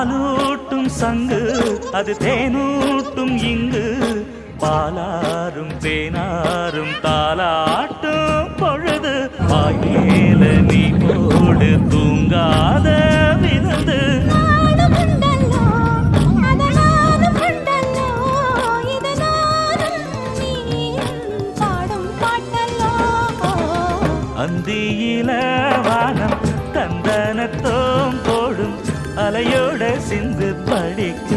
பாலூட்டும் சங்கு அது தேனூட்டும் இங்கு. பாலாரும் தேனாரும் தாலாட்டும் பொழுது வாயில நீ போடு தூங்காத விருந்து. அந்தியில வானம் தந்தனத்தோ போடும் சிந்து படிக்க